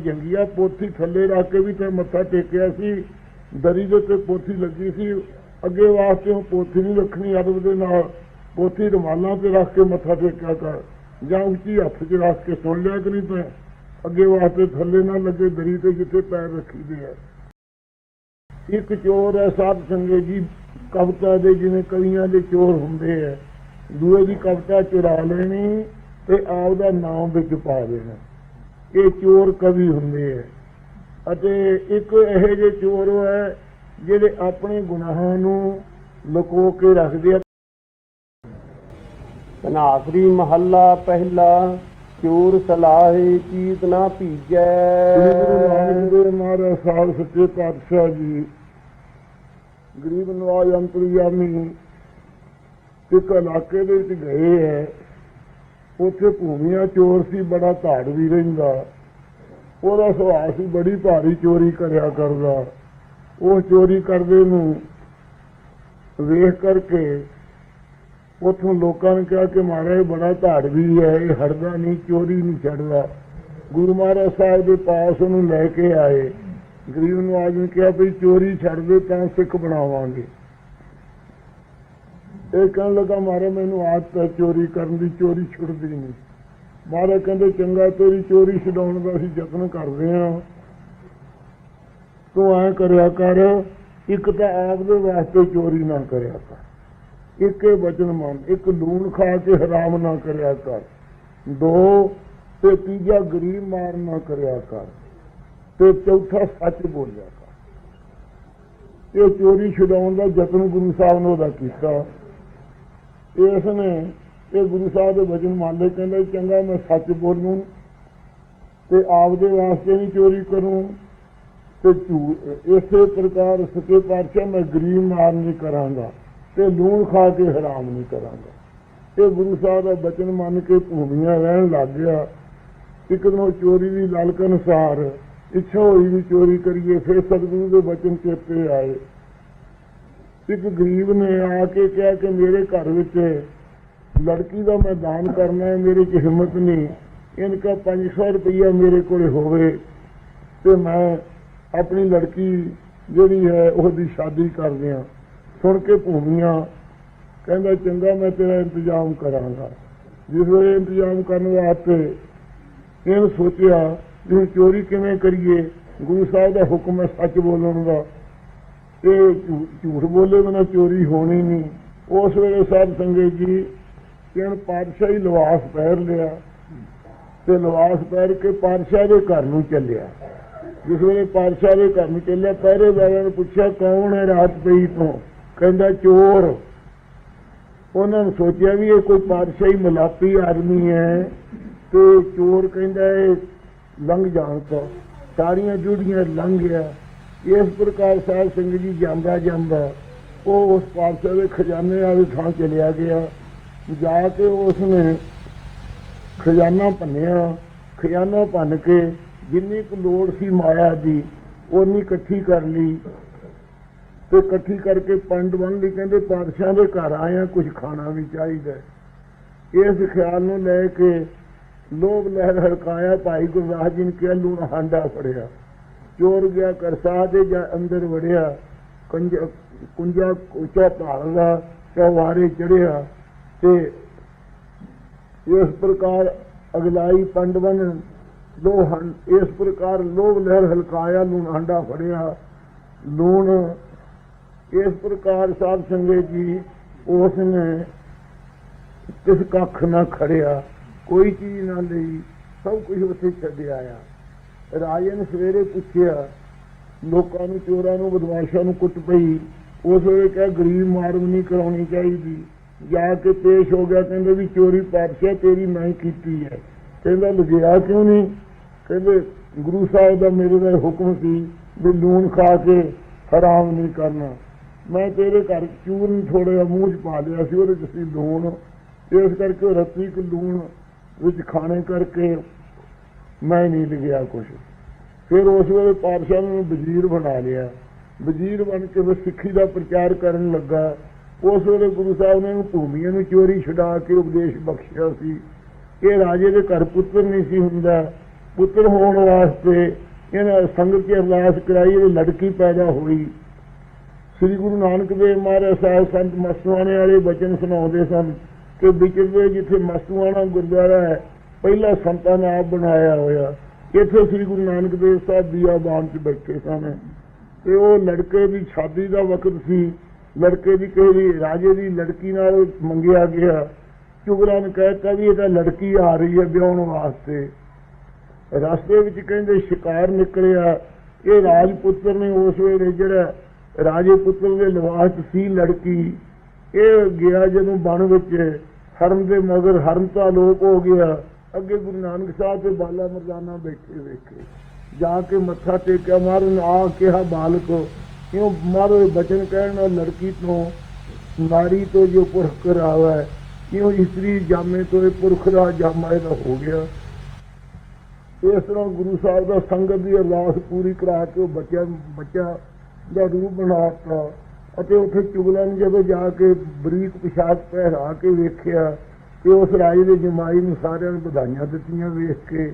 ਜੰਗੀਆ ਪੋਥੀ ਥੱਲੇ ਰੱਖ ਕੇ ਵੀ ਤੇ ਮੱਥਾ ਟੇਕਿਆ ਸੀ। ਦਰੀ ਦੇ ਉੱਤੇ ਪੋਥੀ ਲੱਗੀ ਸੀ। ਅੱਗੇ ਵਾਸਤੇ ਉਹ ਪੋਥੀ ਨਹੀਂ ਰੱਖਣੀ ਅਦਬ ਦੇ ਨਾਲ ਪੋਥੀ ਰੁਮਾਲਾਂ ਤੇ ਰੱਖ ਕੇ ਮੱਥਾ ਟੇਕਿਆ ਕਰ। ਜਾਂ ਉੱਚੀ ਹੱਥ 'ਚ ਰੱਖ ਕੇ ਸੁਣ ਲਿਆ ਕਿ ਨਹੀਂ ਅੱਗੇ ਵਾਸਤੇ ਥੱਲੇ ਨਾ ਲੱਗੇ ਦਰੀ ਤੇ ਜਿੱਥੇ ਪੈਰ ਰੱਖੀਦੇ ਆ। ਇੱਕ ਚੋਰ ਹੈ ਸਾਧ ਸੰਗੇ ਜੀ, ਕਵਿਤਾ ਦੇ ਜਿਵੇਂ ਕਵੀਆਂ ਦੇ ਚੋਰ ਹੁੰਦੇ ਆ। ਦੂਏ ਦੀ ਕਵਿਤਾ ਚੁਰਾ ਲੈਣੀ ਤੇ ਆਪ ਦਾ ਨਾਮ ਵਿੱਚ ਪਾ ਦੇਣਾ। ਇਹ ਚੋਰ ਕਵੀ ਹੁੰਦੇ ਹੈ ਅਤੇ ਇੱਕ ਇਹੋ ਜਿਹੇ ਚੋਰ ਹੈ ਜਿਹੜੇ ਆਪਣੇ ਗੁਨਾਹਾਂ ਨੂੰ ਲੁਕੋ ਕੇ ਰੱਖਦੇ ਆ। ਧਨਾਸਰੀ ਮਹੱਲਾ ਪਹਿਲਾ, ਚੋਰ ਸਲਾਹੇ ਚੀਤ ਨਾ ਸ੍ਰੀ ਗੁਰੂ ਨਾਨਕ ਦੇਵ ਮਹਾਰਾਜ ਸਾਹਿਬ ਸੱਚੇ ਪਾਤਸ਼ਾਹ ਜੀ। ਗਰੀਬ ਨਵਾਜ ਅੰਤਰਯਾਮੀ ਇੱਕ ਇਲਾਕੇ ਦੇ ਵਿੱਚ ਗਏ ਹੈ। ਉੱਥੇ ਭੂਮੀਆਂ ਚੋਰ ਸੀ, ਬੜਾ ਧਾੜ ਵੀ ਰਹਿੰਦਾ। ਉਹਦਾ ਸੁਭਾਅ ਸੀ, ਬੜੀ ਭਾਰੀ ਚੋਰੀ ਕਰਿਆ ਕਰਦਾ। ਉਹ ਚੋਰੀ ਕਰਦੇ ਨੂੰ ਵੇਖ ਕਰਕੇ ਉਥੋਂ ਲੋਕਾਂ ਨੇ ਕਿਹਾ ਕਿ ਮਹਾਰਾਜ, ਬੜਾ ਧਾੜ ਵੀ ਹੈ, ਇਹ ਹੜਦਾ ਨਹੀਂ, ਚੋਰੀ ਨਹੀਂ ਛੱਡਦਾ। ਗੁਰੂ ਮਹਾਰਾਜ ਸਾਹਿਬ ਦੇ ਪਾਸ ਉਹਨੂੰ ਲੈ ਕੇ ਆਏ। ਗਰੀਬ ਨਵਾਜ ਨੇ ਕਿਹਾ ਵੀ ਚੋਰੀ ਛੱਡ ਦੇ, ਤਾਂ ਸਿੱਖ ਬਣਾਵਾਂਗੇ। ਇਹ ਕਹਿਣ ਲੱਗਾ ਮਾਰੇ ਮੈਨੂੰ ਆਦਤ ਹੈ ਚੋਰੀ ਕਰਨ ਦੀ ਚੋਰੀ ਛੁੱਟਦੀ ਨਹੀਂ। ਮਾਰੇ ਕਹਿੰਦੇ, ਚੰਗਾ, ਤੇਰੀ ਚੋਰੀ ਛਡਾਉਣ ਦਾ ਅਸੀਂ ਯਤਨ ਕਰਦੇ ਹਾਂ। ਤੂੰ ਐ ਕਰਿਆ ਕਰ, ਇੱਕ ਤਾਂ ਆਪ ਦੇ ਵਾਸਤੇ ਚੋਰੀ ਨਾ ਕਰਿਆ ਕਰ। ਇੱਕ ਇਹ ਬਚਨ ਮੰਨ, ਇੱਕ ਲੂਣ ਖਾ ਕੇ ਹਰਾਮ ਨਾ ਕਰਿਆ ਕਰ। ਦੋ, ਤੇ ਤੀਜਾ ਗਰੀਬ ਮਾਰ ਨਾ ਕਰਿਆ ਕਰ। ਤੇ ਚੌਥਾ ਸੱਚ ਬੋਲਿਆ ਕਰ। ਇਹ ਚੋਰੀ ਛਡਾਉਣ ਦਾ ਯਤਨ ਗੁਰੂ ਸਾਹਿਬ ਨੇ ਉਹਦਾ ਕੀਤਾ। ਇਸ ਨੇ ਇਹ ਗੁਰੂ ਸਾਹਿਬ ਦੇ ਵਚਨ ਮੰਨ ਲਏ ਚੰਗਾ, ਮੈਂ ਸੱਚ ਬੋਲੂੰ ਤੇ ਆਪਦੇ ਵਾਸਤੇ ਨਹੀਂ ਚੋਰੀ ਕਰੂੰ ਤੇ ਇਸੇ ਪ੍ਰਕਾਰ ਸੱਚੇ ਪਾਤਸ਼ਾਹ ਮੈਂ ਗਰੀਬ ਮਾਰ ਨਹੀਂ ਕਰਾਂਗਾ ਤੇ ਲੂਣ ਖਾ ਕੇ ਹਰਾਮ ਨਹੀਂ ਕਰਾਂਗਾ। ਇਹ ਗੁਰੂ ਸਾਹਿਬ ਦਾ ਬਚਨ ਮੰਨ ਕੇ ਭੂਮੀਆਂ ਰਹਿਣ ਲੱਗ ਗਿਆ। ਇੱਕ ਦਿਨ ਚੋਰੀ ਦੀ ਲਾਲਕ ਅਨੁਸਾਰ ਇੱਛਾ ਹੋਈ ਵੀ ਚੋਰੀ ਕਰੀਏ, ਫਿਰ ਸਤਿਗੁਰੂ ਦੇ ਬਚਨ ਚੇਤੇ ਆਏ। ਇੱਕ ਗਰੀਬ ਨੇ ਆ ਕੇ ਕਿਹਾ ਕਿ ਮੇਰੇ ਘਰ ਵਿੱਚ ਲੜਕੀ ਦਾ ਮੈਂ ਦਾਨ ਕਰਨਾ ਹੈ, ਮੇਰੇ 'ਚ ਹਿੰਮਤ ਨਹੀਂ। ਇਨਕਾ 500 ਰੁਪਈਆ ਮੇਰੇ ਕੋਲ ਹੋਵੇ ਤੇ ਮੈਂ ਆਪਣੀ ਲੜਕੀ ਜਿਹੜੀ ਹੈ, ਉਹਦੀ ਸ਼ਾਦੀ ਕਰ ਦਿਆਂ। ਸੁਣ ਕੇ ਭੂਮੀਆਂ ਕਹਿੰਦਾ, ਚੰਗਾ, ਮੈਂ ਤੇਰਾ ਇੰਤਜ਼ਾਮ ਕਰਾਂਗਾ। ਜਿਸ ਵੇਲੇ ਇੰਤਜ਼ਾਮ ਕਰਨ ਵਾਸਤੇ ਇਹਨੇ ਸੋਚਿਆ ਵੀ ਚੋਰੀ ਕਿਵੇਂ ਕਰੀਏ? ਗੁਰੂ ਸਾਹਿਬ ਦਾ ਹੁਕਮ ਹੈ ਸੱਚ ਬੋਲਣ ਦਾ। ਇਹ ਝੂ- ਝੂਠ ਬੋਲੇ ਬਿਨਾਂ ਚੋਰੀ ਹੋਣੀ ਨਹੀਂ। ਉਸ ਵੇਲੇ ਸਾਹਿਬ ਸੰਗੇ ਜੀ ਕਿਨ ਪਾਤਸ਼ਾਹੀ ਲਿਵਾਸ ਪਹਿਰ ਲਿਆ। ਤੇ ਲਿਵਾਸ ਪਹਿਰ ਕੇ ਪਾਤਸ਼ਾਹ ਦੇ ਘਰ ਨੂੰ ਚੱਲਿਆ। ਜਿਸ ਵੇਲੇ ਪਾਤਸ਼ਾਹ ਦੇ ਘਰ ਨੂੰ ਚੱਲਿਆ, ਪਹਿਰੇ ਵਾਲਿਆਂ ਨੇ ਪੁੱਛਿਆ, ਕੌਣ ਹੈ ਰਾਤ ਪਈ ਤੋਂ? ਕਹਿੰਦਾ, ਚੋਰ। ਉਹਨਾਂ ਨੂੰ ਸੋਚਿਆ ਵੀ ਇਹ ਕੋਈ ਪਾਤਸ਼ਾਹੀ ਮਲਾਪੀ ਆਦਮੀ ਹੈ ਤੇ ਚੋਰ ਕਹਿੰਦਾ, ਇਹ ਲੰਘ ਜਾਣ ਤੋਂ। ਸਾਰੀਆਂ ਜੁੜੀਆਂ ਲੰਘ ਗਿਆ। ਇਸ ਪ੍ਰਕਾਰ ਸਾਧ ਸੰਗਤ ਜੀ ਜਾਂਦਾ ਜਾਂਦਾ, ਉਹ ਉਸ ਪਾਤਸ਼ਾਹ ਦੇ ਖਜ਼ਾਨੇ ਵਾਲੀ ਥਾਂ ਚਲਿਆ ਗਿਆ। ਜਾ ਕੇ ਉਸ ਨੇ ਖਜ਼ਾਨਾ ਭੰਨਿਆ। ਖਜ਼ਾਨਾ ਭੰਨ ਕੇ ਜਿੰਨੀ ਕੁ ਲੋੜ ਸੀ ਮਾਇਆ ਦੀ ਉਨੀ ਇਕੱਠੀ ਕਰ ਲਈ। ਤੇ ਇਕੱਠੀ ਕਰਕੇ ਪੰਡ ਬਣ ਲਈ। ਕਹਿੰਦੇ ਪਾਤਸ਼ਾਹ ਦੇ ਘਰ ਆਇਆ ਕੁਝ ਖਾਣਾ ਵੀ ਚਾਹੀਦਾ। ਇਸ ਖਿਆਲ ਨੂੰ ਲੈ ਕੇ ਲੋਭ ਲਹਿਰ ਹੜਕਾਇਆ। ਭਾਈ ਗੁਰਦਾਸ ਜੀ ਨੇ ਕਿਹਾ, ਲੂਣ ਹਾਂਡਾ ਫੜਿਆ। ਚੋਰ ਗਿਆ ਕਰਸਾ ਦੇ ਜਾਂ ਅੰਦਰ ਵੜਿਆ, ਕੰਜ, ਕੁੰਜਾ ਉੱਚਾ ਭਾਲਦਾ ਚੌਵਾਰੇ ਚੜਿਆ ਤੇ ਇਸ ਪ੍ਰਕਾਰ ਅਗਲਾਈ ਪੰਡਵਨ ਲੋ ਹੰ ਇਸ ਪ੍ਰਕਾਰ ਲੋਭ ਲਹਿਰ ਹਲਕਾਇਆ, ਲੂਣ ਹਾਂਡਾ ਫੜਿਆ। ਲੂਣ, ਇਸ ਪ੍ਰਕਾਰ ਸਾਧ ਸੰਗਤ ਜੀ ਉਸ ਨੇ ਕਿਸ ਕੱਖ ਨਾ ਖੜਿਆ, ਕੋਈ ਚੀਜ਼ ਨਾ ਲਈ, ਸਭ ਕੁਝ ਉੱਥੇ ਛੱਡਿਆ ਆ ਰਾਜੇ ਨੇ ਸਵੇਰੇ ਪੁੱਛਿਆ, ਲੋਕਾਂ ਨੂੰ ਚੋਰਾਂ ਨੂੰ ਬਦਮਾਸ਼ਾਂ ਨੂੰ ਕੁੱਟ ਪਈ। ਉਸ ਵੇਲੇ ਕਿਹਾ, ਗਰੀਬ ਮਾਰਮ ਨਹੀਂ ਕਰਾਉਣੀ ਚਾਹੀਦੀ। ਜਾ ਕੇ ਪੇਸ਼ ਹੋ ਗਿਆ, ਕਹਿੰਦੇ ਵੀ ਚੋਰੀ ਪਾਤਸ਼ਾਹ ਤੇਰੀ ਮੈਂ ਕੀਤੀ ਹੈ। ਕਹਿੰਦਾ, ਲੁਕਿਆ ਕਿਉਂ ਨਹੀਂ? ਕਹਿੰਦੇ, ਗੁਰੂ ਸਾਹਿਬ ਦਾ ਮੇਰੇ ਦਾ ਹੁਕਮ ਸੀ ਵੀ ਲੂਣ ਖਾ ਕੇ ਹਰਾਮ ਨਹੀਂ ਕਰਨਾ। ਮੈਂ ਤੇਰੇ ਘਰ ਚੂਰਨ ਥੋੜਾ ਜਿਹਾ ਮੂੰਹ 'ਚ ਪਾ ਲਿਆ ਸੀ, ਉਹਦੇ 'ਚ ਸੀ ਲੂਣ। ਇਸ ਕਰਕੇ ਉਹ ਰੱਤੀ ਕੁ ਲੂਣ ਵਿੱਚ ਖਾਣੇ ਕਰਕੇ ਮੈਂ ਨਹੀਂ ਲਿਖਿਆ ਕੁਛ। ਫਿਰ ਉਸ ਵੇਲੇ ਪਾਤਸ਼ਾਹ ਨੇ ਵਜ਼ੀਰ ਬਣਾ ਲਿਆ। ਵਜ਼ੀਰ ਬਣ ਕੇ ਉਹ ਸਿੱਖੀ ਦਾ ਪ੍ਰਚਾਰ ਕਰਨ ਲੱਗਾ। ਉਸ ਵੇਲੇ ਗੁਰੂ ਸਾਹਿਬ ਨੇ ਉਹਨੂੰ ਭੂਮੀਆਂ ਨੂੰ ਚੋਰੀ ਛਡਾ ਕੇ ਉਪਦੇਸ਼ ਬਖਸ਼ਿਆ ਸੀ। ਇਹ ਰਾਜੇ ਦੇ ਘਰ ਪੁੱਤਰ ਨਹੀਂ ਸੀ ਹੁੰਦਾ। ਪੁੱਤਰ ਹੋਣ ਵਾਸਤੇ ਇਹਨਾਂ ਸੰਗਤ 'ਚ ਅਰਦਾਸ ਕਰਾਈ ਇਹ ਲੜਕੀ ਪੈਦਾ ਹੋਈ। ਸ੍ਰੀ ਗੁਰੂ ਨਾਨਕ ਦੇਵ ਮਹਾਰਾਜ ਸਾਹਿਬ ਸੰਤ ਮਸਤੂਆਣੇ ਵਾਲੇ ਬਚਨ ਸੁਣਾਉਂਦੇ ਸਨ ਕਿ ਵਿਚਰਦੇ ਜਿੱਥੇ ਮਸਤੂਆਣਾ ਗੁਰਦੁਆਰਾ ਹੈ ਪਹਿਲਾ ਸੰਤਾਂ ਨੇ ਆਪ ਬਣਾਇਆ ਹੋਇਆ। ਇੱਥੇ ਸ੍ਰੀ ਗੁਰੂ ਨਾਨਕ ਦੇਵ ਸਾਹਿਬ ਬੀਆਬਾਨ 'ਚ ਬੈਠੇ ਸਨ। ਤੇ ਉਹ ਲੜਕੇ ਦੀ ਸ਼ਾਦੀ ਦਾ ਵਕਤ ਸੀ। ਲੜਕੇ ਦੀ ਕੋਈ ਰਾਜੇ ਦੀ ਲੜਕੀ ਨਾਲ ਮੰਗਿਆ ਗਿਆ। ਚੁਗਲਾਂ ਨੇ ਕਹਿਤਾ ਵੀ ਇਹ ਤਾਂ ਲੜਕੀ ਆ ਰਹੀ ਹੈ ਵਿਆਹਣ ਵਾਸਤੇ। ਰਸਤੇ ਵਿੱਚ ਕਹਿੰਦੇ ਸ਼ਿਕਾਰ ਨਿਕਲਿਆ। ਇਹ ਰਾਜਪੁੱਤਰ ਨੇ ਉਸ ਵੇਲੇ ਜਿਹੜਾ ਰਾਜੇ ਪੁੱਤਰ ਦੇ ਲਿਵਾਸ ਸੀ ਲੜਕੀ, ਇਹ ਗਿਆ ਜਦੋਂ ਬਣ ਵਿੱਚ। ਹਰਮ ਦੇ ਮਗਰ ਹਰਮ ਤਾਂ ਲੋਪ ਹੋ ਗਿਆ। ਅੱਗੇ ਗੁਰੂ ਨਾਨਕ ਸਾਹਿਬ ਤੇ ਬਾਲਾ ਮਰਦਾਨਾ ਬੈਠੇ ਵੇਖੇ। ਜਾ ਕੇ ਮੱਥਾ ਟੇਕਿਆ ਮਾਰਨ ਆ ਕਿਹਾ, ਬਾਲਕ, ਕਿਉਂ ਮਾਰੋ ਬਚਨ ਕਹਿਣ ਨਾਲ ਲੜਕੀ ਤੋਂ, ਨਾਰੀ ਤੋਂ ਜੋ ਪੁਰਖ ਕਰਾਵਾ ਕਿਉਂ ਇਸਤਰੀ ਜਾਮੇ ਤੋਂ ਇਹ ਪੁਰਖ ਦਾ ਜਾਮਾ ਇਹਦਾ ਹੋ ਗਿਆ। ਇਸ ਤਰ੍ਹਾਂ ਗੁਰੂ ਸਾਹਿਬ ਦਾ ਸੰਗਤ ਦੀ ਅਰਦਾਸ ਪੂਰੀ ਕਰਾ ਕੇ ਉਹ ਬੱਚਾ ਬੱਚਾ ਦਾ ਰੂਪ ਬਣਾਤਾ ਅਤੇ ਉੱਥੇ ਚੁਗਲਾਂ ਨੂੰ ਜਦੋਂ ਜਾ ਕੇ ਬਰੀਕ ਪਿਸ਼ਾਚ ਪਹਿਰਾ ਕੇ ਵੇਖਿਆ ਤੇ ਉਸ ਰਾਜੇ ਦੇ ਜਮਾਈ ਨੂੰ ਸਾਰਿਆਂ ਨੂੰ ਵਧਾਈਆਂ ਦਿੱਤੀਆਂ ਵੇਖ ਕੇ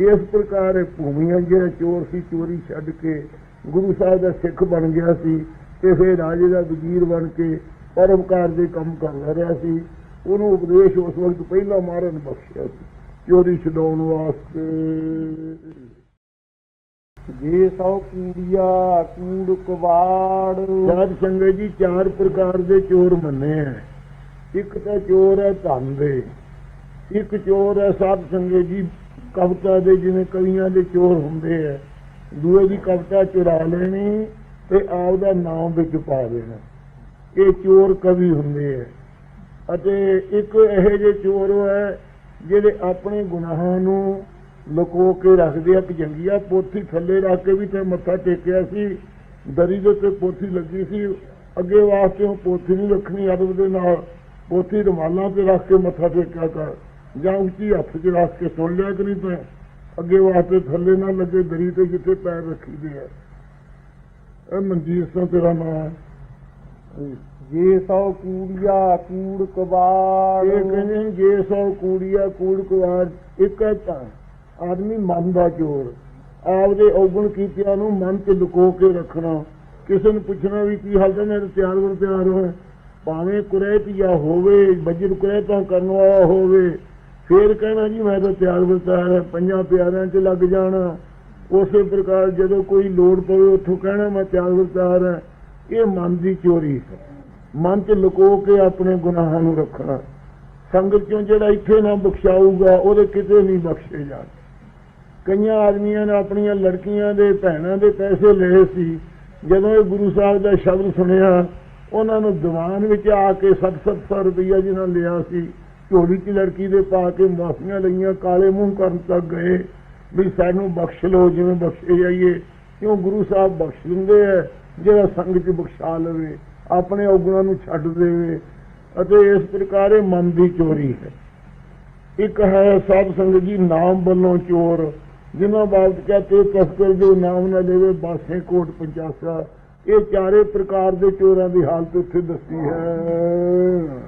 ਇਸ ਪ੍ਰਕਾਰ ਇਹ ਭੂਮੀਆਂ ਜਿਹੜਾ ਚੋਰ ਸੀ ਚੋਰੀ ਛੱਡ ਕੇ ਗੁਰੂ ਸਾਹਿਬ ਦਾ ਸਿੱਖ ਬਣ ਗਿਆ ਸੀ ਤੇ ਫਿਰ ਰਾਜੇ ਦਾ ਵਜ਼ੀਰ ਬਣ ਕੇ ਪਰਉਪਕਾਰ ਦੇ ਕੰਮ ਕਰਦਾ ਰਿਹਾ ਸੀ। ਉਹਨੂੰ ਉਪਦੇਸ਼ ਉਸ ਵਕਤ ਪਹਿਲਾਂ ਮਹਾਰਾਜ ਨੇ ਬਖਸ਼ਿਆ ਸੀ। ਚੋਰੀ ਛਡਾਉਣ ਵਾਸਤੇ। ਜੇ ਸੋ ਕੂੜੀਆ ਕੂੜ ਕਵਾੜ। ਸਾਧ ਸੰਗਤ ਜੀ ਚਾਰ ਪ੍ਰਕਾਰ ਦੇ ਚੋਰ ਮੰਨੇ ਆ। ਇੱਕ ਤਾਂ ਚੋਰ ਹੈ ਧਨ ਦੇ, ਇੱਕ ਚੋਰ ਹੈ ਸਾਧ ਸੰਗਤ ਜੀ, ਕਵਿਤਾ ਦੇ ਜਿਵੇਂ ਕਵੀਆਂ ਦੇ ਚੋਰ ਹੁੰਦੇ ਆ। ਦੂਏ ਦੀ ਕਵਿਤਾ ਚੁਰਾ ਲੈਣੀ ਤੇ ਆਪ ਦਾ ਨਾਮ ਵਿੱਚ ਪਾ ਦੇਣਾ। ਇਹ ਚੋਰ ਕਵੀ ਹੁੰਦੇ ਆ। ਅਤੇ ਇੱਕ ਇਹੋ ਜਿਹੇ ਚੋਰ ਹੈ ਜਿਹੜੇ ਆਪਣੇ ਗੁਨਾਹਾਂ ਨੂੰ ਲੁਕੋ ਕੇ ਰੱਖਦੇ ਆ। ਕਿ ਜੰਗੀਆ ਪੋਥੀ ਥੱਲੇ ਰੱਖ ਕੇ ਵੀ ਤੇ ਮੱਥਾ ਟੇਕਿਆ ਸੀ, ਦਰੀ ਦੇ ਉੱਤੇ ਪੋਥੀ ਲੱਗੀ ਸੀ। ਅੱਗੇ ਵਾਸਤੇ ਉਹ ਪੋਥੀ ਨਹੀਂ ਰੱਖਣੀ ਅਦਬ ਦੇ ਨਾਲ ਪੋਥੀ ਰੁਮਾਲਾਂ ਤੇ ਰੱਖ ਕੇ ਮੱਥਾ ਟੇਕਿਆ ਕਰ ਜਾਂ ਉੱਚੀ ਹੱਥ 'ਚ ਰੱਖ ਕੇ ਸੁਣ ਲਿਆ ਕਿ ਨਹੀਂ ਤਾਂ ਅੱਗੇ ਵਾਸਤੇ ਥੱਲੇ ਨਾ ਲੱਗੇ ਦਰੀ ਤੇ ਜਿੱਥੇ ਪੈਰ ਰੱਖੀਦੇ ਆ। ਇਹ ਮਨਜੀਤ ਸਿੰਘ ਤੇਰਾ ਨਾਮ ਹੈ। ਜੇ ਸੋ ਕੂੜੀਆ ਕੂੜ ਕਵਾੜ ਇਹ ਕਹਿੰਦੇ ਜੇ ਸੌ ਕੂੜੀਆ ਕੂੜ ਕੁਵਾਰ ਇੱਕ ਹੈ ਤਾਂ ਆਦਮੀ ਮਨ ਦਾ ਚੋਰ। ਆਪਦੇ ਔਗਣ ਕੀਤਿਆਂ ਨੂੰ ਮਨ 'ਚ ਲੁਕੋ ਕੇ ਰੱਖਣਾ। ਕਿਸੇ ਨੂੰ ਪੁੱਛਣਾ ਵੀ ਕੀ ਹਾਲ ਹੈ ਮੇਰੇ ਤਿਆਰ ਵਰ ਤਿਆਰ ਹੋਏ ਭਾਵੇਂ ਕੁਰੇਤ ਜਾਂ ਹੋਵੇ ਵਜਰ ਕੁਰੇਤਾਂ ਕਰਨ ਵਾਲਾ ਹੋਵੇ। ਫੇਰ ਕਹਿਣਾ ਜੀ, ਮੈਂ ਤਾਂ ਤਿਆਰ ਵਰ ਹੈ, ਪੰਜਾਂ ਪਿਆਰਿਆਂ 'ਚ ਲੱਗ ਜਾਣਾ। ਉਸੇ ਪ੍ਰਕਾਰ ਜਦੋਂ ਕੋਈ ਲੋੜ ਪਵੇ, ਉੱਥੋਂ ਕਹਿਣਾ, ਮੈਂ ਤਿਆਰ ਵਰ ਤਿਆਰ ਇਹ ਮਨ ਦੀ ਚੋਰੀ ਹੈ। ਮਨ 'ਚ ਲੁਕੋ ਕੇ ਆਪਣੇ ਗੁਨਾਹਾਂ ਨੂੰ ਰੱਖਣਾ। ਸੰਗਤ ਚੋਂ ਜਿਹੜਾ ਇੱਥੇ ਨਾ ਬਖਸ਼ਾਊਗਾ, ਉਹਦੇ ਕਿਤੇ ਨਹੀਂ ਬਖਸ਼ੇ ਜਾਣ। ਕਈਆਂ ਆਦਮੀਆਂ ਨੇ ਆਪਣੀਆਂ ਲੜਕੀਆਂ ਦੇ, ਭੈਣਾਂ ਦੇ ਪੈਸੇ ਲਏ ਸੀ। ਜਦੋਂ ਇਹ ਗੁਰੂ ਸਾਹਿਬ ਦਾ ਸ਼ਬਦ ਸੁਣਿਆ ਉਹਨਾਂ ਨੂੰ ਦੀਵਾਨ ਵਿੱਚ ਆ ਕੇ 7-700 ਰੁਪਈਆ ਜਿਹਨਾਂ ਲਿਆ ਸੀ, ਝੋਲੀ 'ਚ ਲੜਕੀ ਦੇ ਪਾ ਕੇ ਮਾਫੀਆਂ ਲਈਆਂ, ਕਾਲੇ ਮੂੰਹ ਕਰਨ ਤੱਕ ਗਏ, ਵੀ ਸਾਨੂੰ ਬਖਸ਼ ਲਓ, ਜਿਵੇਂ ਬਖਸ਼ੇ ਜਾਈਏ। ਕਿਉਂ ਗੁਰੂ ਸਾਹਿਬ ਬਖਸ਼ ਦਿੰਦੇ ਆ? ਜਿਹੜਾ ਸੰਗਤ 'ਚ ਬਖਸ਼ਾ ਲਵੇ, ਆਪਣੇ ਔਗਣਾਂ ਨੂੰ ਛੱਡ ਦੇਵੇ। ਅਤੇ ਇਸ ਪ੍ਰਕਾਰ ਇਹ ਮਨ ਦੀ ਚੋਰੀ ਹੈ। ਇੱਕ ਹੈ ਸਾਧ ਸੰਗਤ ਜੀ, ਨਾਮ ਵੱਲੋਂ ਚੋਰ, ਜਿਨ੍ਹਾਂ ਬਾਬਤ ਕਹਤੇ ਤਸਕਰ ਜੋ ਨਾਮ ਨਾ ਦੇਵੇ, ਬਾਸੇ ਕੋਟ, ਪੰਜਾਸਾ ਇਹ ਚਾਰੇ ਪ੍ਰਕਾਰ ਦੇ ਚੋਰਾਂ ਦੀ ਹਾਲਤ ਉੱਥੇ ਦੱਸੀ ਹੈ।